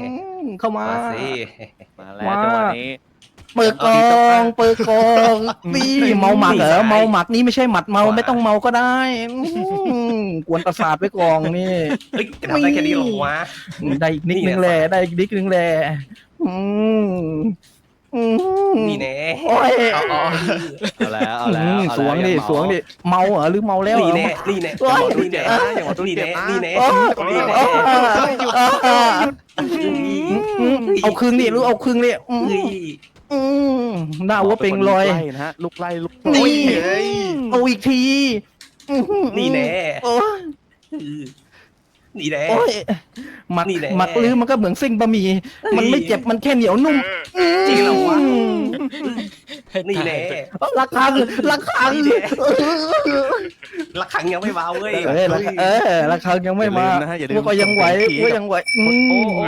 อืมเข้ามา มาสิมาแล้วมาจังหวะนี้ เปิดกองเปิดกองนี่เมาหมักเหรอเมาหมักนี่ไม่ใช่หมัดเมาไม่ต้องเมาก็ได้อืมกวนประสาทไปกองนี่ เฮ้ยจะทำได้แค่นี้เหรอวะ ได้อีกนิดนึงแหละได้อีกนิดนึงแหละอืมอืมนี่แน่โอ้ยเอาเอาเอาแล้วเอาแล้วอืมเอาแล้วสวงดิอย่าเมาสวงดิเมาเหรอหรือเมาแล้วเหรนี่อแน่นี่แน่ โอ้ยนี่แน่อย่ามาตุ้ยนี่เจ็แน่บนะนี่แน่โอ้ยนี่แน่ อืมเอาครึ่งดิหรือเอาครึ่งดิอืมเฮ้ยอืมหน้าวัวเป่งลอยลูกไล่นะฮะลูกไล่ลูกนี่ เฮ้ย เอาอีกทีอื้อหือนี่แน่ โอ้ยนี่แน่โอ้ยหมักนี่แหละ หมักลือมันก็เหมือนเส้นบะหมี่มันไม่เจ็บมันแค่เหนียวนุ่มจริงเหรอวะอืมนี่แน่ราคาราคานี่แน่ละครั้งยังไม่เบาเว้ย เออราคาเออราคายังไม่มาอย่ลืนะฮะอย่าลืมว่าก็ยังไหวกดว่ายังไหวอืมโอ้โห